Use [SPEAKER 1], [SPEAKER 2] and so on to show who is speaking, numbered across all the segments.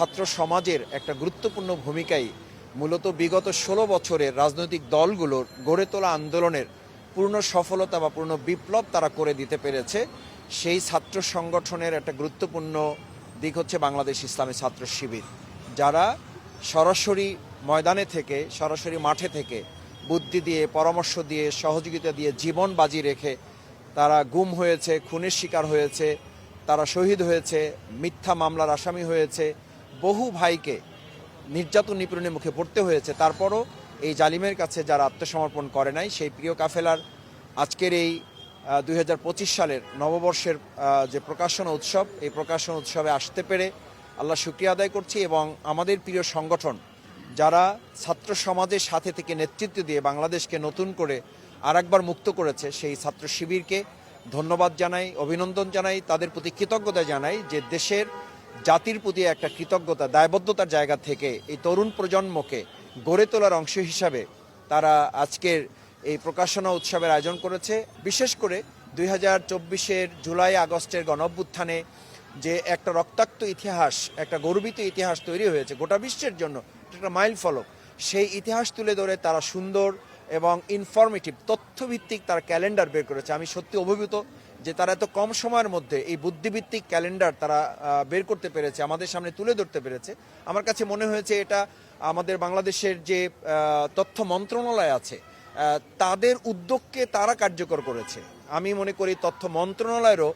[SPEAKER 1] ছাত্র সমাজের একটা গুরুত্বপূর্ণ ভূমিকাই মূলত বিগত ষোলো বছরের রাজনৈতিক দলগুলোর গড়ে তোলা আন্দোলনের পূর্ণ সফলতা বা পূর্ণ বিপ্লব তারা করে দিতে পেরেছে। সেই ছাত্র সংগঠনের একটা গুরুত্বপূর্ণ দিক হচ্ছে বাংলাদেশ ইসলামী ছাত্র শিবির, যারা সরাসরি ময়দানে থেকে, সরাসরি মাঠে থেকে বুদ্ধি দিয়ে, পরামর্শ দিয়ে, সহযোগিতা দিয়ে জীবন বাজি রেখে তারা গুম হয়েছে, খুনের শিকার হয়েছে, তারা শহীদ হয়েছে, মিথ্যা মামলার আসামি হয়েছে বহু ভাইকে নির্যাতন নিপীড়নের মুখে পড়তে হয়েছে। তারপরও এই জালিমের কাছে যারা আত্মসমর্পণ করে নাই, সেই প্রিয় কাফেলার আজকের এই দুই হাজার পঁচিশ সালের নববর্ষের যে প্রকাশনা উৎসব, এই প্রকাশনা উৎসবে আসতে পেরে আল্লাহ শুক্রিয়া আদায় করছি এবং আমাদের প্রিয় সংগঠন যারা ছাত্র সমাজের সাথে থেকে নেতৃত্ব দিয়ে বাংলাদেশকে নতুন করে আরেকবার মুক্ত করেছে, সেই ছাত্র শিবিরকে ধন্যবাদ জানাই, অভিনন্দন জানাই, তাদের প্রতি কৃতজ্ঞতা জানাই যে দেশের জাতির প্রতি একটা কৃতজ্ঞতা, দায়বদ্ধতার জায়গা থেকে এই তরুণ প্রজন্মকে গড়ে তোলার অংশ হিসাবে তারা আজকের এই প্রকাশনা উৎসবের আয়োজন করেছে। বিশেষ করে দুই হাজার চব্বিশের জুলাই আগস্টের গণঅভ্যুত্থানে যে একটা রক্তাক্ত ইতিহাস, একটা গর্বিত ইতিহাস তৈরি হয়েছে, গোটা বিশ্বের জন্য একটা মাইল ফলক। সেই ইতিহাস তুলে ধরে তারা সুন্দর এবং ইনফরমেটিভ তথ্যভিত্তিক তার ক্যালেন্ডার বের করেছে। আমি সত্যি অভিভূত যে তারা এত কম সময়ের মধ্যে এই বুদ্ধিভিত্তিক ক্যালেন্ডার তারা বের করতে পেরেছে, আমাদের সামনে তুলে ধরতে পেরেছে। আমার কাছে মনে হয়েছে এটা আমাদের বাংলাদেশের যে তথ্য মন্ত্রণালয় আছে তাদের উদ্যোগকে তারা কার্যকর করেছে। আমি মনে করি তথ্য মন্ত্রণালয়েরও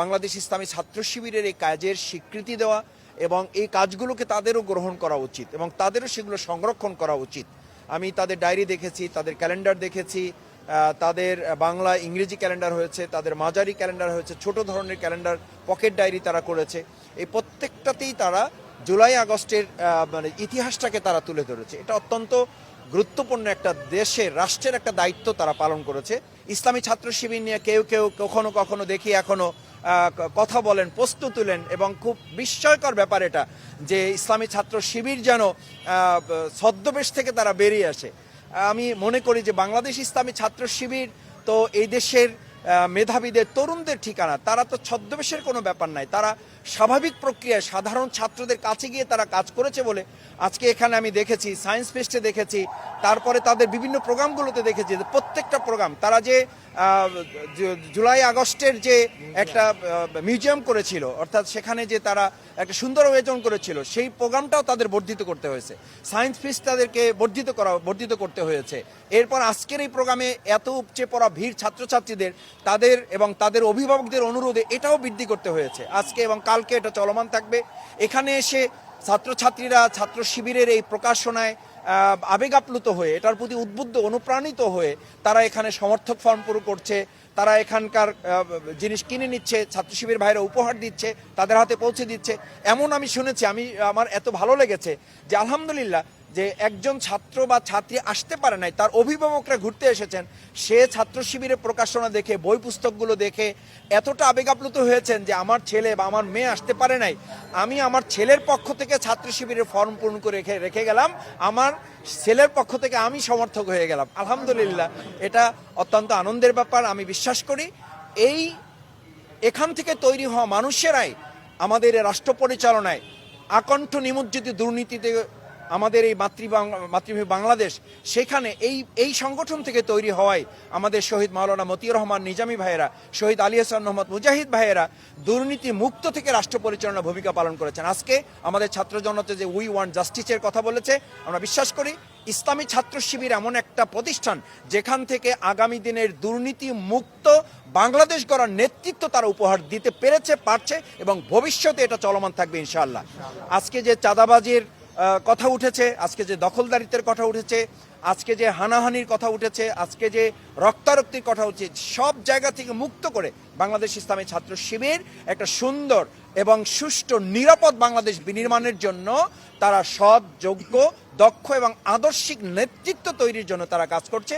[SPEAKER 1] বাংলাদেশ ইসলামী ছাত্র শিবিরের এই কাজের স্বীকৃতি দেওয়া এবং এই কাজগুলোকে তাদেরও গ্রহণ করা উচিত এবং তাদেরও সেগুলো সংরক্ষণ করা উচিত। আমি তাদের ডায়েরি দেখেছি, তাদের ক্যালেন্ডার দেখেছি তাদের বাংলা ইংরেজি ক্যালেন্ডার হয়েছে, তাদের মাঝারি ক্যালেন্ডার হয়েছে, ছোট ধরনের ক্যালেন্ডার পকেট ডায়েরি তারা করেছে। এই প্রত্যেকটাতেই তারা জুলাই আগস্টের মানে ইতিহাসটাকে তারা তুলে ধরেছে। এটা অত্যন্ত গুরুত্বপূর্ণ একটা দেশের রাষ্ট্রের একটা দায়িত্ব তারা পালন করেছে। ইসলামী ছাত্র শিবির নিয়ে কেউ কেউ কখনো কখনো দেখি এখনও কথা বলেন, প্রশ্ন তুলেন এবং খুব বিস্ময়কর ব্যাপার এটা যে ইসলামী ছাত্র শিবির যেন ছদ্মবেশ থেকে তারা বেরিয়ে আসে। আমি মনে করি যে বাংলাদেশ ইসলামী ছাত্র শিবির তো এই দেশের মেধাবীদের, তরুণদের ঠিকানা। তারা তো ছদ্মবেশের কোনো ব্যাপার নাই। তারা স্বাভাবিক প্রক্রিয়ায় সাধারণ ছাত্রদের কাছে গিয়ে তারা কাজ করেছে বলে আজকে এখানে আমি দেখেছি, সায়েন্স ফেস্টে দেখেছি, তারপরে তাদের বিভিন্ন প্রোগ্রামগুলোতে দেখেছি প্রত্যেকটা প্রোগ্রাম। তারা যে জুলাই আগস্টের যে একটা মিউজিয়াম করেছিল, অর্থাৎ সেখানে যে তারা একটা সুন্দর আয়োজন করেছিল, সেই প্রোগ্রামটাও তাদের বর্ধিত করতে হয়েছে। সায়েন্স ফিস্ট তাদেরকে বর্ধিত করা, বর্ধিত করতে হয়েছে। এরপর আজকের এই প্রোগ্রামে এত উপচে পড়া ভিড় ছাত্রছাত্রীদের তাদের এবং তাদের অভিভাবকদের অনুরোধে এটাও বৃদ্ধি করতে হয়েছে। আজকে এবং কালকে এটা চলমান থাকবে। এখানে এসে ছাত্রছাত্রীরা ছাত্র শিবিরের এই প্রকাশনায় আহ, আবেগ আপ্লুত হয়ে এটার প্রতি উদ্বুদ্ধ অনুপ্রাণিত হয়ে তারা এখানে সমর্থক ফর্ম পুরো করছে। তারা এখানকার জিনিস কিনে নিচ্ছে ছাত্র শিবির ভাইরা উপহার দিচ্ছে তাদের হাতে পৌঁছে দিচ্ছে। এমন আমি শুনেছি আমি আমার এত ভালো লেগেছে যে আলহামদুলিল্লাহ যে একজন ছাত্র বা ছাত্রী আসতে পারে নাই, তার অভিভাবকরা ঘুরতে এসেছেন, সে ছাত্র শিবিরের প্রকাশনা দেখে, বই পুস্তকগুলো দেখে এতটা আবেগাপ্লুত হয়েছেন যে আমার ছেলে বা আমার মেয়ে আসতে পারে নাই। আমি আমার ছেলের পক্ষ থেকে ছাত্র শিবিরের ফর্ম পূরণ করে রেখে রেখে গেলাম। আমার ছেলের পক্ষ থেকে আমি সমর্থক হয়ে গেলাম। আলহামদুলিল্লাহ, এটা অত্যন্ত আনন্দের ব্যাপার, আমি বিশ্বাস করি। এই এখান থেকে তৈরি হওয়া মানুষেরাই আমাদের রাষ্ট্র পরিচালনায় আকণ্ঠ নিমজ্জিত দুর্নীতিতে আমাদের এই মাতৃবাংলা মাতৃভূমি বাংলাদেশ, সেখানে এই এই সংগঠন থেকে তৈরি হওয়ায় আমাদের শহীদ মাওলানা মতিউর রহমান নিজামী ভাইয়েরা, শহীদ আলী হাসান মোহাম্মদ মুজাহিদ ভাইয়েরা দুর্নীতি মুক্ত থেকে রাষ্ট্র পরিচালনা ভূমিকা পালন করেছেন। আজকে আমাদের ছাত্র জনতা যে উই ওয়ান জাস্টিসের কথা বলেছে, আমরা বিশ্বাস করি ইসলামী ছাত্র শিবির এমন একটা প্রতিষ্ঠান যেখান থেকে আগামী দিনের দুর্নীতি মুক্ত বাংলাদেশ গড়ার নেতৃত্ব তারা উপহার দিতে পেরেছে, পারছে এবং ভবিষ্যতে এটা চলমান থাকবে ইনশাআল্লাহ। আজকে যে চাঁদাবাজির কথা উঠেছে, আজকে যে দখলদারিত্বের কথা উঠেছে, আজকে যে হানাহানির কথা উঠেছে, আজকে যে রক্তারক্তির কথা উঠছে, সব জায়গা থেকে মুক্ত করে বাংলাদেশ ইসলামী ছাত্র শিবির একটা সুন্দর এবং সুষ্ঠু, নিরাপদ বাংলাদেশ বিনির্মাণের জন্য তারা সৎ, যোগ্য, দক্ষ এবং আদর্শিক নেতৃত্ব তৈরির জন্য তারা কাজ করছে।